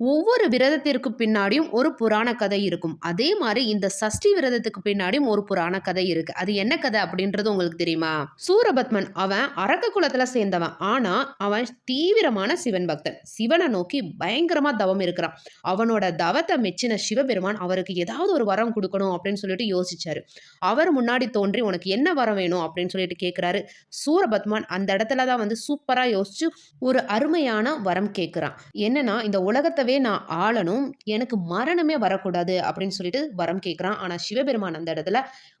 ஒவ்வொரு விரதத்திற்கு பின்னாடியும் ஒரு புராண கதை இருக்கும். அதே மாதிரி இந்த சஷ்டி விரதத்துக்கு பின்னாடியும் ஒரு புராண கதை இருக்கு. அது என்ன கதை அப்படின்றது உங்களுக்கு தெரியுமா? சூரபத்மன் அவன் அரக்க குலத்துல சேர்ந்தவன். ஆனா அவன் தீவிரமான சிவன் பக்தன். சிவனை நோக்கி பயங்கரமா தவம் இருக்கிறான். அவனோட தவத்தை மெச்சின சிவபெருமான் அவருக்கு ஏதாவது ஒரு வரம் கொடுக்கணும் அப்படின்னு சொல்லிட்டு யோசிச்சாரு. அவர் முன்னாடி தோன்றி உனக்கு என்ன வரம் வேணும்? அப்படின்னு சொல்லிட்டு கேட்குறாரு சூரபத்மன் அந்த இடத்துல தான் வந்து சூப்பரா யோசிச்சு ஒரு அருமையான வரம் கேட்குறான் என்னன்னா இந்த உலகத்தை உலகத்தவே நான் ஆளணும். எனக்கு மரணமே வரக்கூடாது அப்படின்னு சொல்லிட்டு வரம் கேட்குறான் ஆனால் சிவபெருமான் அந்த இடத்துல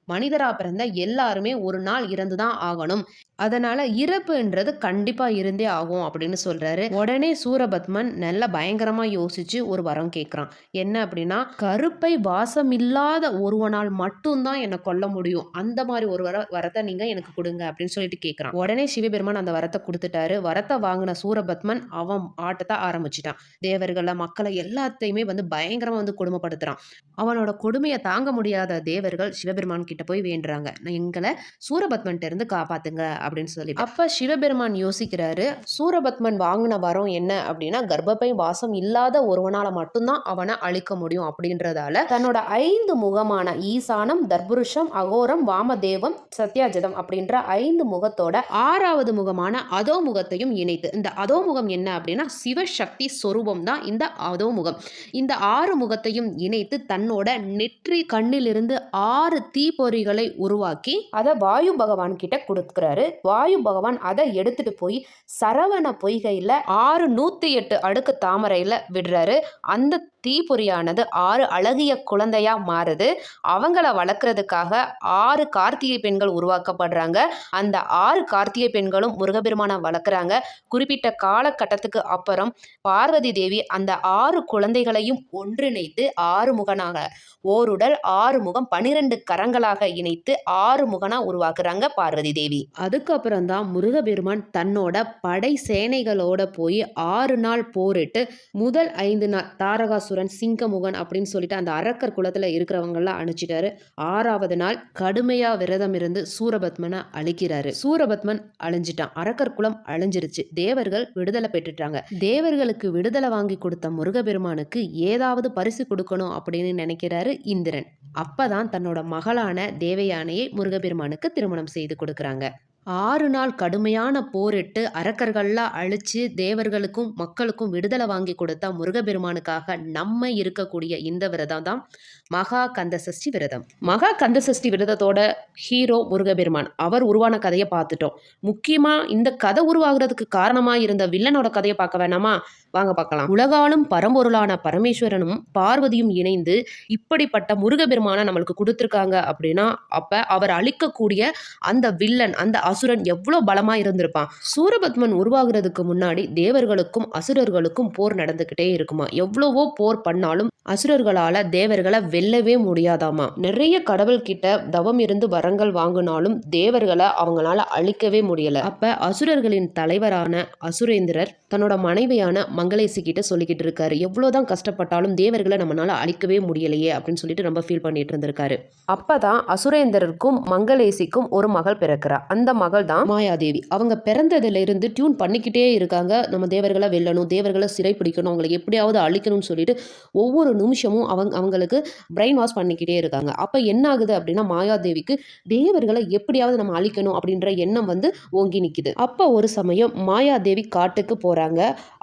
மனிதரா பிறந்த எல்லாருமே ஒரு நாள் இறந்து தான் ஆகணும். அதனால இறப்புன்றது கண்டிப்பா இருந்தே ஆகும் அப்படின்னு சொல்றாரு. உடனே சூரபத்மன் நல்ல பயங்கரமா யோசிச்சு ஒரு வரம் கேட்குறான் என்ன அப்படின்னா கருப்பை வாசம் இல்லாத ஒருவனால் மட்டும்தான் என்னை கொல்ல முடியும். அந்த மாதிரி ஒரு வர வரத்தை நீங்க எனக்கு கொடுங்க அப்படின்னு சொல்லிட்டு கேட்குறான் உடனே சிவபெருமான் அந்த வரத்தை கொடுத்துட்டாரு. வரத்தை வாங்கின சூரபத்மன் அவன் ஆட்டத்தை ஆரம்பிச்சிட்டான். தேவர்களை மக்களை எல்லாத்தையுமே வந்து பயங்கரமா வந்து கொடுமைப்படுத்துறான். அவனோட கொடுமையை தாங்க முடியாத தேவர்கள் சிவபெருமான் கிட்ட போய் வேண்டுறாங்க. எங்களை சூரபத்மன்ட்ட இருந்து காப்பாத்துங்க அப்படின்னு சொல்லி அப்போ சிவபெருமான் யோசிக்கிறாரு சூரபத்மன் வாங்கின வரம் என்ன? அப்படின்னா கர்ப்பப்பை வாசம் இல்லாத ஒருவனால மட்டும்தான் அவனை அழிக்க முடியும் அப்படின்றதால தன்னோட ஐந்து முகமான ஈசானம் தர்புருஷம் அகோரம் வாமதேவம் சத்யாஜதம் அப்படின்ற ஐந்து முகத்தோட ஆறாவது முகமான அதோ முகத்தையும் இணைத்து இந்த அதோ முகம் என்ன அப்படின்னா சிவசக்தி சொரூபம் தான் இந்த அதோ முகம். இந்த ஆறு முகத்தையும் இணைத்து தன்னோட நெற்றி கண்ணிலிருந்து ஆறு தீப்பொறிகளை உருவாக்கி அதை வாயு பகவான் கிட்ட கொடுக்குறாரு. வாயு பகவான் அதை எடுத்துட்டு போய் சரவண பொய்கையில் ஆறு நூற்றி எட்டு அடுக்கு தாமரையில் விடுறாரு. அந்த தீப்பொறியானது ஆறு அழகிய குழந்தையா மாறுது. அவங்கள வளர்க்குறதுக்காக ஆறு கார்த்திகை பெண்கள் உருவாக்கப்படுறாங்க. அந்த ஆறு கார்த்திகை பெண்களும் முருகபெருமானை வளர்க்குறாங்க. குறிப்பிட்ட காலகட்டத்துக்கு அப்புறம் பார்வதி தேவி அந்த ஆறு குழந்தைகளையும் ஒன்றிணைத்து ஆறு முகனாக ஓருடல் ஆறு முகம் பனிரெண்டு கரங்களாக இணைத்து ஆறு முகனா உருவாக்குறாங்க பார்வதி தேவி. அது அதுக்கப்புறம் தான் முருகபெருமான் தன்னோட படை சேனைகளோட போய் ஆறு நாள் போரிட்டு முதல் ஐந்து நாள் தாரகாசுரன் சிங்கமுகன் அப்படின்னு சொல்லிட்டு அந்த அரக்கர் குலத்தில் இருக்கிறவங்கெல்லாம் அனுப்பிச்சிட்டாரு ஆறாவது நாள் கடுமையா விரதம் இருந்து சூரபத்மனை அழிக்கிறாரு. சூரபத்மன் அழிஞ்சிட்டான். அரக்கர் குலம் அழிஞ்சிருச்சு. தேவர்கள் விடுதலை பெற்றுட்டாங்க. தேவர்களுக்கு விடுதலை வாங்கி கொடுத்த முருகபெருமானுக்கு ஏதாவது பரிசு கொடுக்கணும் அப்படின்னு நினைக்கிறாரு இந்திரன். அப்பதான் தன்னோட மகளான தேவயானையை முருகபெருமானுக்கு திருமணம் செய்து கொடுக்குறாங்க. ஆறு நாள் கடுமையான போரிட்டு அரக்கர்கள்லாம் அழிச்சு தேவர்களுக்கும் மக்களுக்கும் விடுதலை வாங்கி கொடுத்த முருகபெருமானுக்காக நம்ம இருக்கக்கூடிய இந்த விரதம் தான் மகா கந்த சஷ்டி விரதம். மகா கந்த சஷ்டி விரதத்தோட ஹீரோ முருகபெருமான் அவர் உருவான கதையை பார்த்துட்டோம். முக்கியமாக இந்த கதை உருவாகிறதுக்கு காரணமாக இருந்த வில்லனோட கதையை பார்க்க வேணாமா? வாங்க பார்க்கலாம். உலகாலும் பரம்பொருளான பரமேஸ்வரனும் பார்வதியும் இணைந்து இப்படிப்பட்ட முருகபெருமானை நம்மளுக்கு கொடுத்துருக்காங்க அப்படின்னா அப்போ அவர் அழிக்கக்கூடிய அந்த வில்லன் அந்த அசுரன் எவ்வளோ பலமாக இருந்திருப்பான்? சூரபத்மன் உருவாகிறதுக்கு முன்னாடி தேவர்களுக்கும் அசுரர்களுக்கும் போர் நடந்துக்கிட்டே இருக்குமா? எவ்வளவோ போர் பண்ணாலும் அசுரர்களால் தேவர்களை வெல்லவே முடியாதாமா? நிறைய கடவுள்கிட்ட தவம் இருந்து வரங்கள் வாங்கினாலும் தேவர்களை அவங்களால அழிக்கவே முடியல. அப்ப அசுரர்களின் தலைவரான அசுரேந்திரர் தன்னோட மனைவியான மங்களேசி கிட்ட சொல்லிக்கிட்டு இருக்காரு. எவ்வளவுதான் கஷ்டப்பட்டாலும் தேவர்களை நம்மளால அழிக்கவே முடியலையே அப்படின்னு சொல்லிட்டு ரொம்ப ஃபீல் பண்ணிட்டு இருந்திருக்காரு. அப்பதான் அசுரேந்திரருக்கும் மங்களேசிக்கும் ஒரு மகள் பிறக்கிறா. அந்த மகள் தான் மாயாதேவி. அவங்க பிறந்ததுல இருந்து டியூன் பண்ணிக்கிட்டே இருக்காங்க. நம்ம தேவர்களை வெல்லணும் தேவர்களை சிறை பிடிக்கணும் அவங்களை எப்படியாவது அழிக்கணும்னு சொல்லிட்டு ஒவ்வொரு நிமிஷமும் அவங்க அவங்களுக்கு பிரெயின் வாஷ் பண்ணிக்கிட்டே இருக்காங்க. அப்போ என்ன ஆகுது அப்படின்னா மாயாதேவிக்கு தேவர்களை எப்படியாவது நம்ம அழிக்கணும் அப்படின்ற எண்ணம் வந்து ஓங்கி நிற்கிது அப்போ ஒரு சமயம் மாயாதேவி காட்டுக்கு போகிறாங்க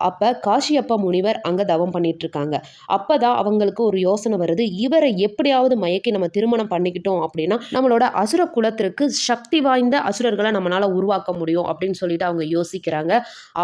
அப்போ காஷியப்பா முனிவர் அங்கே தவம் பண்ணிட்டு இருக்காங்க. அப்போ தான் அவங்களுக்கு ஒரு யோசனை வருது. இவரை எப்படியாவது மயக்கி நம்ம திருமணம் பண்ணிக்கிட்டோம் அப்படின்னா நம்மளோட அசுர குலத்திற்கு சக்தி வாய்ந்த அசுரர்களை நம்மளால் உருவாக்க முடியும் அப்படின்னு சொல்லிட்டு அவங்க யோசிக்கிறாங்க.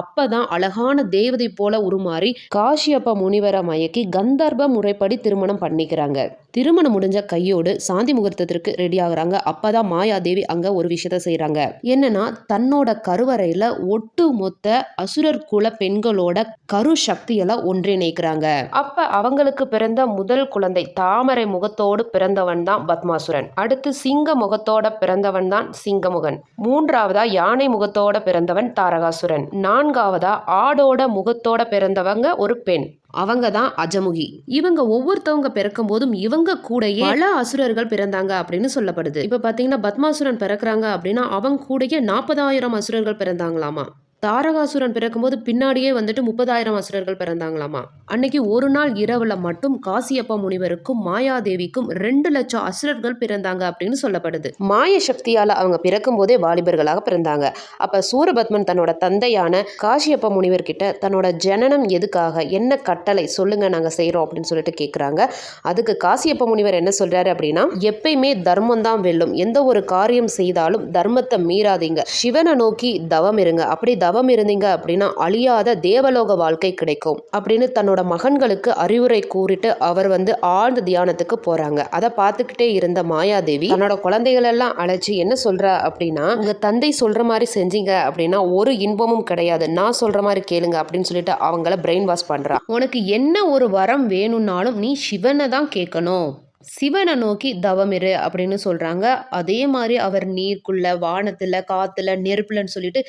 அப்போ தான் அழகான தேவதை போல உருமாறி காஷியப்ப முனிவரை மயக்கி கந்தர்ப முறைப்படி திருமணம் பண்ணிக்கிறாங்க. திருமணம் முடிஞ்ச கையோடு சாந்தி முகூர்த்தத்திற்கு ரெடி ஆகுறாங்க. அப்பதான் மாயாதேவி அங்க ஒரு விஷயத்த செய்யறாங்க என்னன்னா தன்னோட கருவறையில ஒட்டு மொத்த அசுரர் குல பெண்களோட கரு சக்தியெல்லாம் ஒன்றிணைக்கிறாங்க அப்ப அவங்களுக்கு பிறந்த முதல் குழந்தை தாமரை முகத்தோடு பிறந்தவன் தான் பத்மாசுரன். அடுத்து சிங்க முகத்தோட பிறந்தவன் தான் சிங்கமுகன். மூன்றாவதா யானை முகத்தோட பிறந்தவன் தாரகாசுரன். நான்காவதா ஆடோட முகத்தோட பிறந்தவங்க ஒரு பெண். அவங்க தான் அஜமுகி. இவங்க ஒவ்வொருத்தவங்க பிறக்கும் போதும் இவங்க கூடயே பல அசுரர்கள் பிறந்தாங்க அப்படின்னு சொல்லப்படுது. இப்ப பாத்தீங்கன்னா பத்மாசுரன் பிறக்குறாங்க அப்படின்னா அவங்க கூடயே நாற்பதாயிரம் அசுரர்கள் பிறந்தாங்களாமா? தாரகாசுரன் பிறக்கும்போது பின்னாடியே வந்துட்டு முப்பதாயிரம் அசுரர்கள் பிறந்தாங்களாமா? அன்னைக்கு ஒரு நாள் இரவுல மட்டும் காசியப்ப முனிவருக்கும் மாயாதேவிக்கும் ரெண்டு லட்சம் அசுரர்கள் பிறந்தாங்க அப்படின்னு சொல்லப்படுது. மாய சக்தியால அவங்க பிறக்கும் போதே வாலிபர்களாக பிறந்தாங்க. அப்ப சூரபத்மன் தன்னோட தந்தையான காசியப்ப முனிவர் கிட்ட தன்னோட ஜனனம் எதுக்காக என்ன கட்டளை சொல்லுங்க நாங்க செய்யறோம் அப்படின்னு சொல்லிட்டு கேக்குறாங்க. அதுக்கு காசியப்ப முனிவர் என்ன சொல்றாரு அப்படின்னா எப்பயுமே தர்மம் தான் வெல்லும். எந்த ஒரு காரியம் செய்தாலும் தர்மத்தை மீறாதீங்க. சிவனை நோக்கி தவம் இருங்க. அப்படி தவம் இருந்தீங்க அப்படின்னா அழியாத தேவலோக வாழ்க்கை கிடைக்கும் அப்படின்னு தன்னோட மகன்களுக்கு அறிவுரை கூறிட்டு அவர் வந்து ஆழ்ந்த தியானத்துக்கு போறாங்க. அதை பார்த்துக்கிட்டே இருந்த மாயாதேவி தன்னோட குழந்தைகள் எல்லாம் அழைச்சி என்ன சொல்கிறா அப்படின்னா உங்க தந்தை சொல்ற மாதிரி செஞ்சீங்க அப்படின்னா ஒரு இன்பமும் கிடையாது. நான் சொல்ற மாதிரி கேளுங்க அப்படின்னு சொல்லிட்டு அவங்கள பிரெயின் வாஷ் பண்ணுறான் உனக்கு என்ன ஒரு வரம் வேணும்னாலும் நீ சிவனை தான் கேட்கணும். சிவனை நோக்கி தவமிரு அப்படின்னு சொல்கிறாங்க அதே மாதிரி அவர் நீருக்குள்ள வானத்தில் காற்றுல நெருப்புலன்னு சொல்லிட்டு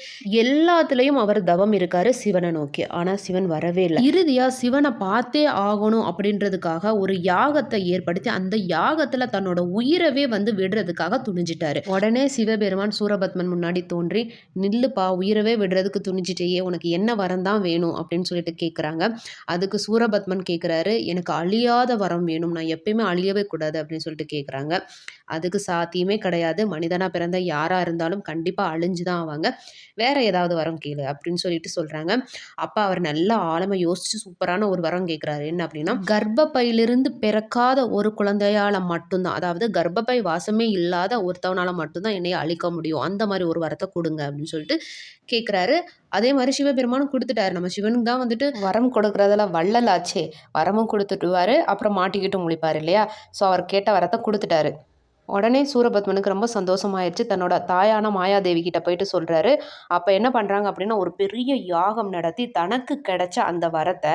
எல்லாத்துலேயும் அவர் தவம் இருக்காரு சிவனை நோக்கி. ஆனால் சிவன் வரவே இல்லை. இறுதியாக சிவனை பார்த்தே ஆகணும் அப்படின்றதுக்காக ஒரு யாகத்தை ஏற்படுத்தி அந்த யாகத்தில் தன்னோட உயிரவே வந்து விடுறதுக்காக துணிஞ்சிட்டாரு. உடனே சிவபெருமான் சூரபத்மன் முன்னாடி தோன்றி நில்லுப்பா உயிரவே விடுறதுக்கு துணிஞ்சிட்டேயே உனக்கு என்ன வரம் தான் வேணும்? அப்படின்னு சொல்லிட்டு கேட்குறாங்க அதுக்கு சூரபத்மன் கேட்குறாரு எனக்கு அழியாத வரம் வேணும். நான் எப்பயுமே அழியவே கூடாது அப்படின்னு சொல்லிட்டு கேட்குறாங்க அதுக்கு சாத்தியமே கிடையாது. மனிதனாக பிறந்த யாராக இருந்தாலும் கண்டிப்பாக அழிஞ்சு தான் ஆவாங்க. வேற ஏதாவது வரம் கேளு அப்படின்னு சொல்லிட்டு சொல்கிறாங்க அப்பா அவர் நல்லா ஆழமாக யோசித்து சூப்பரான ஒரு வரம் கேட்குறாரு என்ன அப்படின்னா கர்ப்பப்பையிலிருந்து பிறக்காத ஒரு குழந்தையால் மட்டும்தான் அதாவது கர்ப்பப்பை வாசமே இல்லாத ஒருத்தவனால் மட்டும்தான் என்னைய அழிக்க முடியும். அந்த மாதிரி ஒரு வரத்தை கொடுங்க அப்படின்னு சொல்லிட்டு கேட்குறாரு அதே மாதிரி சிவபெருமானும் கொடுத்துட்டாரு. நம்ம சிவனுக்கு தான் வந்துட்டு வரம் கொடுக்குறதுல வள்ளலாச்சே. வரமும் கொடுத்துட்டுவாரு அப்புறம் மாட்டிக்கிட்டு முழிப்பார் இல்லையா? ஸோ அவர் கேட்ட வரத்தை கொடுத்துட்டாரு. உடனே சூரபத்மனுக்கு ரொம்ப சந்தோஷமாயிருச்சு. தன்னோட தாயான மாயாதேவி கிட்ட போயிட்டு சொல்கிறாரு அப்போ என்ன பண்ணுறாங்க அப்படின்னா ஒரு பெரிய யாகம் நடத்தி தனக்கு கிடைச்ச அந்த வரத்தை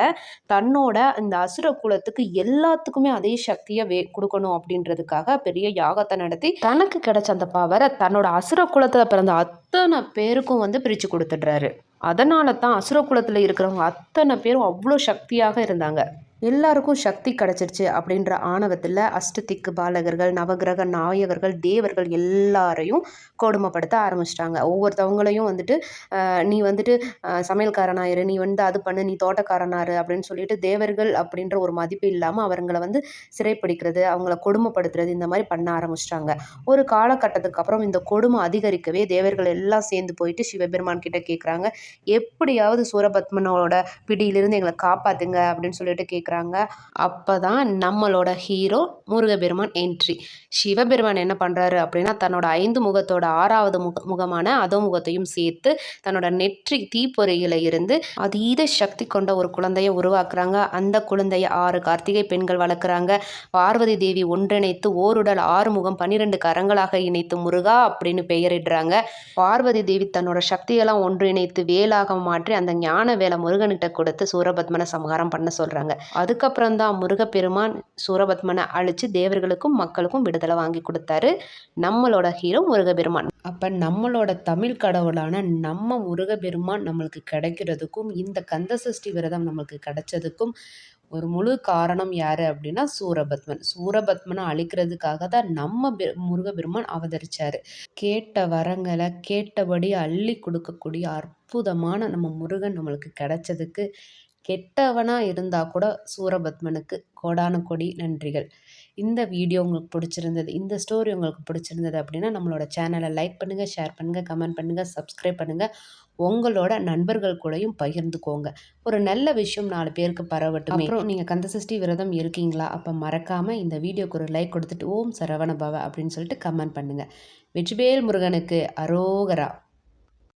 தன்னோட இந்த அசுர குலத்துக்கு எல்லாத்துக்குமே அதே சக்தியை வே கொடுக்கணும் அப்படின்றதுக்காக பெரிய யாகத்தை நடத்தி தனக்கு கிடைச்ச அந்த பவரை தன்னோட அசுர குலத்தில் பிறந்த அத்தனை பேருக்கும் வந்து பிரித்து கொடுத்துட்றாரு. அதனால தான் அசுர குலத்தில் இருக்கிறவங்க அத்தனை பேரும் அவ்வளோ சக்தியாக இருந்தாங்க. எல்லாருக்கும் சக்தி கிடச்சிருச்சு அப்படின்ற ஆணவத்தில் அஷ்டதிக்கு பாலகர்கள் நவகிரக நாயகர்கள் தேவர்கள் எல்லாரையும் கொடுமைப்படுத்த ஆரம்பிச்சிட்டாங்க. ஒவ்வொருத்தவங்களையும் வந்துட்டு நீ வந்துட்டு சமையல்காரனாயிரு நீ வந்து அது பண்ணு நீ தோட்டக்காரனாரு அப்படின்னு சொல்லிட்டு தேவர்கள் அப்படின்ற ஒரு மதிப்பு இல்லாமல் அவங்கள வந்து சிறைப்பிடிக்கிறது அவங்கள கொடுமைப்படுத்துறது இந்த மாதிரி பண்ண ஆரம்பிச்சிட்டாங்க. ஒரு காலகட்டத்துக்கு அப்புறம் இந்த கொடுமை அதிகரிக்கவே தேவர்கள் எல்லாம் சேர்ந்து போயிட்டு சிவபெருமான் கிட்ட கேட்குறாங்க எப்படியாவது சூரபத்மனோட பிடியிலிருந்து எங்களை காப்பாத்துங்க அப்படின்னு சொல்லிட்டு இருக்கிறாங்க அப்போ தான் நம்மளோட ஹீரோ முருகபெருமான் என்ட்ரி சிவபெருமான் என்ன பண்ணுறாரு அப்படின்னா தன்னோட ஐந்து முகத்தோட ஆறாவது முக முகமான அதோ முகத்தையும் சேர்த்து தன்னோட நெற்றி தீப்பொறையில் இருந்து அதீத சக்தி கொண்ட ஒரு குழந்தையை உருவாக்குறாங்க. அந்த குழந்தைய ஆறு கார்த்திகை பெண்கள் வளர்க்குறாங்க. பார்வதி தேவி ஒன்றிணைத்து ஓருடல் ஆறு முகம் பன்னிரெண்டு கரங்களாக இணைத்து முருகா அப்படின்னு பெயரிடுறாங்க. பார்வதி தேவி தன்னோட சக்தியெல்லாம் ஒன்றிணைத்து வேலாக மாற்றி அந்த ஞான வேலை முருகன்கிட்ட கொடுத்து சூரபத்மனை சமகாரம் பண்ண சொல்கிறாங்க அதுக்கப்புறம் தான் முருகப்பெருமான் சூரபத்மனை அழித்து தேவர்களுக்கும் மக்களுக்கும் விடுதலை வாங்கி கொடுத்தாரு. நம்மளோட ஹீரோ முருகப்பெருமான். அப்போ நம்மளோட தமிழ் கடவுளான நம்ம முருகப்பெருமான் நம்மளுக்கு கிடைக்கிறதுக்கும் இந்த கந்தசஷ்டி விரதம் நம்மளுக்கு கிடைச்சதுக்கும் ஒரு முழு காரணம் யார் அப்படின்னா சூரபத்மன். சூரபத்மனை அழிக்கிறதுக்காக தான் நம்ம முருகபெருமான் அவதரிச்சார். கேட்ட வரங்களை கேட்டபடி அள்ளி கொடுக்கக்கூடிய அற்புதமான நம்ம முருகன் நம்மளுக்கு கிடைச்சதுக்கு கெட்டவனா இருந்தா கூட சூரபத்மனுக்கு கோடான கொடி நன்றிகள். இந்த வீடியோ உங்களுக்கு பிடிச்சிருந்தது இந்த ஸ்டோரி உங்களுக்கு பிடிச்சிருந்தது அப்படின்னா நம்மளோட சேனலை லைக் பண்ணுங்க ஷேர் பண்ணுங்க கமெண்ட் பண்ணுங்க சப்ஸ்கிரைப் பண்ணுங்க. உங்களோட நண்பர்கள் கூடயும் பகிர்ந்துக்கோங்க. ஒரு நல்ல விஷயம் நாலு பேருக்கு பரவட்டும். அப்புறம் நீங்கள் கந்தசஷ்டி விரதம் இருக்கீங்களா? அப்போ மறக்காம இந்த வீடியோக்கு ஒரு லைக் கொடுத்துட்டு ஓம் சரவண பவ அப்படின்னு சொல்லிட்டு கமெண்ட் பண்ணுங்க. வெற்றிவேல் முருகனுக்கு அரோகரா.